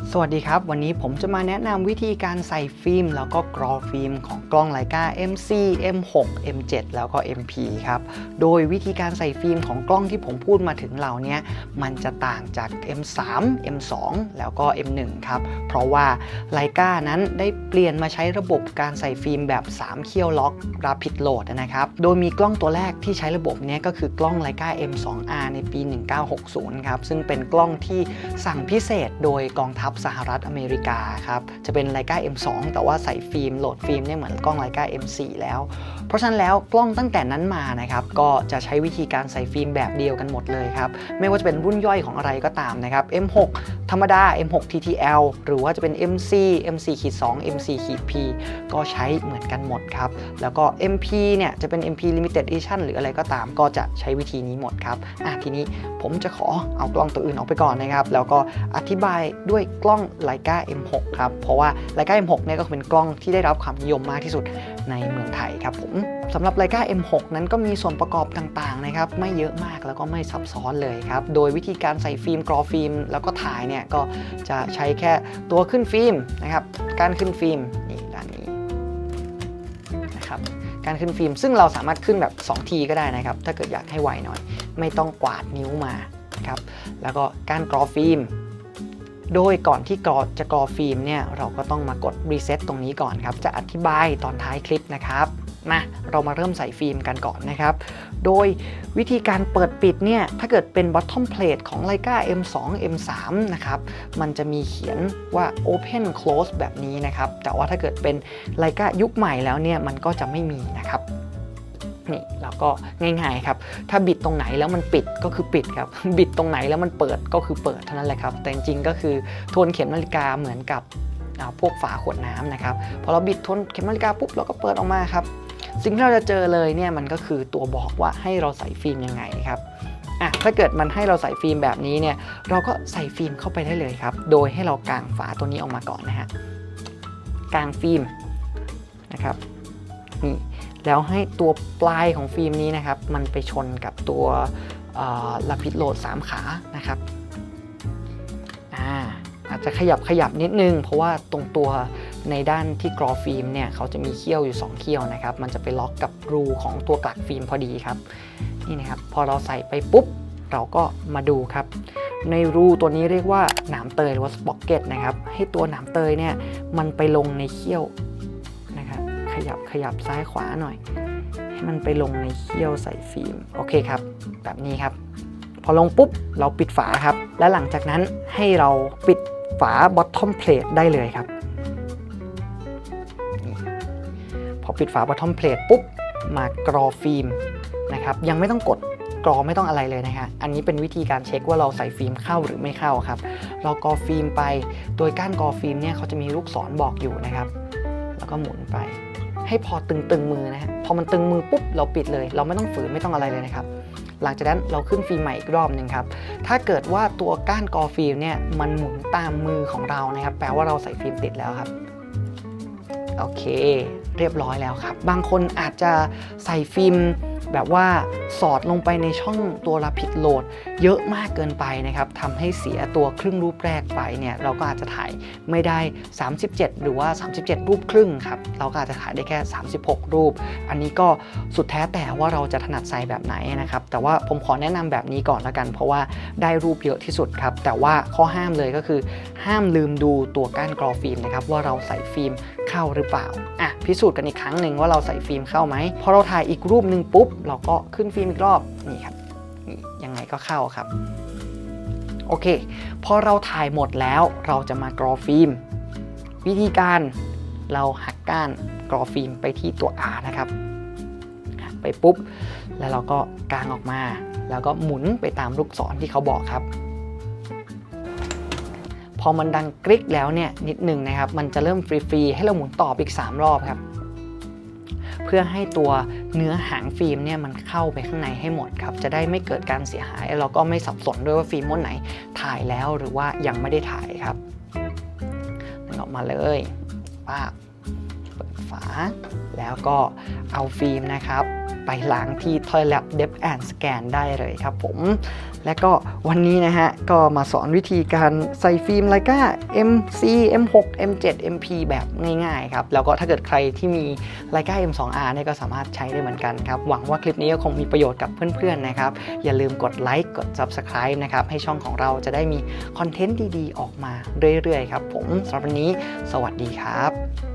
สวัสดีครับ วันนี้ผมจะมาแนะนำวิธีการใส่ฟิล์ม แล้วก็กรอฟิล์มของกล้องไลกา MC M6 M7 แล้วก็ MP ครับ โดยวิธีการใส่ฟิล์มของกล้องที่ผมพูดมาถึงเหล่านี้มันจะต่างจาก M3 M2 แล้วก็ M1 ครับ เพราะว่าไลกานั้นได้เปลี่ยนมาใช้ระบบการใส่ฟิล์มแบบ 3 เคี่ยวล็อก Rapid Load นะครับ โดยมีกล้องตัวแรกที่ใช้ระบบนี้ก็คือกล้องไลกา M2R ในปี 1960 ครับ ซึ่งเป็นกล้องที่สั่งพิเศษโดยกองทัพสหรัฐอเมริกาครับจะเป็นไลกา M2 แต่ว่าใส่ฟิล์มโหลดฟิล์มเนี่ยเหมือนกล้องไลกา M4 แล้ว เพราะฉะนั้นแล้วกล้องตั้งแต่นั้นมานะครับก็จะใช้วิธีการใส่ฟิล์มแบบเดียวกันหมดเลยครับไม่ว่าจะเป็นรุ่นย่อยของอะไรก็ตามนะครับ M6 ธรรมดา M6 TTL หรือว่าจะเป็น MC MC-2 MC-P ก็ใช้เหมือนกันหมดครับแล้วก็ MP เนี่ยจะเป็น MP Limited Edition หรืออะไรก็ตามก็จะใช้วิธีนี้หมดครับอะทีนี้ผมจะขอเอากล้องตัวอื่นออกไปก่อนนะครับ แล้วก็อธิบายด้วยกล้อง Leica M6 ครับ เพราะว่า Leica M6 เนี่ยก็เป็นกล้องที่ได้รับความนิยมมากที่สุดในเมืองไทยครับผมสำหรับ Leica M6 นั้นก็มีส่วนประกอบต่างๆนะครับไม่เยอะมากแล้วก็ไม่ซับซ้อนเลยครับ โดยวิธีการใส่ฟิล์มกรอฟิล์ม แล้วก็ถ่ายเนี่ยก็จะใช้แค่ตัวขึ้นฟิล์มนะครับการขึ้นฟิล์มนี่ด้านนี้นะครับการขึ้นฟิล์ม ซึ่งเราสามารถขึ้นแบบ 2 ทีก็ได้นะครับ ถ้าเกิดอยากให้ไวหน่อย ไม่ต้องกวาดนิ้วมาครับแล้วก็การกรอฟิล์ม โดยก่อนที่กรอจะกรอฟิล์มเนี่ยเราก็ต้องมากดรีเซ็ตตรงนี้ก่อนครับ จะอธิบายตอนท้ายคลิปนะครับมาเรามาเริ่มใส่ฟิล์มกันก่อนนะครับ โดยวิธีการเปิดปิดเนี่ย ถ้าเกิดเป็น bottom plate ของ Leica M2 M3 นะครับ มันจะมีเขียนว่า open close แบบนี้นะครับ แต่ว่าถ้าเกิดเป็น Leica ยุคใหม่แล้วเนี่ย มันก็จะไม่มีนะครับ นี่เราก็ง่ายๆครับถ้าบิดตรงไหนแล้วมันปิดก็คือปิดครับบิดตรงไหนแล้วมันเปิดก็คือเปิดเท่านั้นแหละครับ แต่จริงๆก็คือทวนเข็มนาฬิกาเหมือนกับพวกฝาขวดน้ำนะครับพอเราบิดทวนเข็มนาฬิกาปุ๊บเราก็เปิดออกมาครับสิ่งที่เราจะเจอเลยเนี่ยมันก็คือตัวบอกว่าให้เราใส่ฟิล์มยังไงครับอะถ้าเกิดมันให้เราใส่ฟิล์มแบบนี้เนี่ยเราก็ใส่ฟิล์มเข้าไปได้เลยครับ โดยให้เรากางฝาตัวนี้ออกมาก่อนนะฮะกางฟิล์มนะครับนี่ แล้วให้ตัวปลายของฟิล์มนี้นะครับ มันไปชนกับตัวลาพิดโหลด 3 ขานะครับอาอาจจะขยับขยับนิดนึง เพราะว่าตรงตัวในด้านที่กรอฟิล์มเนี่ยเขาจะมีเขี้ยวอยู่ 2 เขี้ยวนะครับ มันจะไปล็อกกับรูของตัวกลักฟิล์มพอดีครับนี่นะครับพอเราใส่ไปปุ๊บเราก็มาดูครับ ในรูตัวนี้เรียกว่าหนามเตยหรือว่าสป็อกเก็ตนะครับให้ตัวหนามเตยเนี่ยมันไปลงในเขี้ยว ยับขยับซ้ายขวาหน่อย ให้มันไปลงในเขี้ยวใส่ฟิล์มโอเคครับ แบบนี้ครับ พอลงปุ๊บเราปิดฝาครับ และหลังจากนั้นให้เราปิดฝา bottom plate ได้เลยครับ พอปิดฝา bottom plate ปุ๊บมากรอฟิล์มนะครับยังไม่ต้องกดกรอไม่ต้องอะไรเลยนะฮะอันนี้เป็นวิธีการเช็คว่าเราใส่ฟิล์มเข้าหรือไม่เข้าครับ เรากรอฟิล์มไป โดยก้านกรอฟิล์มเนี่ยเขาจะมีลูกศรบอกอยู่นะครับ แล้วก็หมุนไป ให้พอตึงๆมือนะฮะพอมันตึงมือปุ๊บเราปิดเลย เราไม่ต้องฝืนไม่ต้องอะไรเลยนะครับหลังจากนั้นเราขึ้นฟิล์มใหม่อีกรอบหนึ่งครับ ถ้าเกิดว่าตัวก้านกอฟิล์มเนี่ยมันหมุนตามมือของเรานะครับ แปลว่าเราใส่ฟิล์มติดแล้วครับ โอเค เรียบร้อยแล้วครับ บางคนอาจจะใส่ฟิล์ม แบบว่าสอดลงไปในช่องตัวรับผิดโหลด เยอะมากเกินไปนะครับทำให้เสียตัวครึ่งรูปแรกไปเนี่ยเราก็อาจจะถ่ายไม่ได้ 37 หรือว่า 37 รูปครึ่งครับเราก็อาจจะถ่ายได้แค่ 36 รูป อันนี้ก็สุดแท้แต่ว่าเราจะถนัดใส่แบบไหนนะครับแต่ว่าผมขอแนะนำแบบนี้ก่อนละกัน เพราะว่าได้รูปเยอะที่สุดครับแต่ว่าข้อห้ามเลยก็คือ ห้ามลืมดูตัวก้านกรอฟิล์มนะครับว่าเราใส่ฟิล์ม เข้าหรือเปล่าอะพิสูจน์กันอีกครั้งหนึ่งว่าเราใส่ฟิล์มเข้าไหมพอเราถ่ายอีกรูปหนึ่งปุ๊บ เราก็ขึ้นฟิล์มอีกรอบนี่ครับนี่ยังไงก็เข้าครับโอเค พอเราถ่ายหมดแล้วเราจะมากรอฟิล์มวิธีการเราหักก้านกรอฟิล์มไปที่ตัว R นะครับหักไปปุ๊บ แล้วเราก็กางออกมา แล้วก็หมุนไปตามลูกศรที่เขาบอกครับ พอมันดังกริ๊กแล้วเนี่ยนิดหนึ่งนะครับ มันจะเริ่มฟรีๆให้เราหมุนต่ออีก 3 รอบครับ เพื่อให้ตัวเนื้อหางฟิล์มเนี่ยมันเข้าไปข้างในให้หมดครับ จะได้ไม่เกิดการเสียหายแล้วก็ไม่สับสนด้วยว่าฟิล์มม้วนไหนถ่ายแล้วหรือว่ายังไม่ได้ถ่ายครับออกมาเลยป้า ฝา แล้วก็เอาฟิล์มนะครับ ไปล้างที่ Toilet Depth and Scan ได้เลยครับผม และก็วันนี้นะฮะ ก็มาสอนวิธีการใส่ฟิล์มไลกา MC M6 M7 MP แบบง่ายๆครับ แล้วก็ถ้าเกิดใครที่มีไลกา M2R เนี่ยก็สามารถใช้ได้เหมือนกันครับ หวังว่าคลิปนี้ก็คงมีประโยชน์กับเพื่อนๆนะครับ อย่าลืมกดไลค์กด Subscribe นะครับ ให้ช่องของเราจะได้มีคอนเทนต์ดีๆ ออกมาเรื่อยๆครับผมสำหรับวันนี้ สวัสดีครับ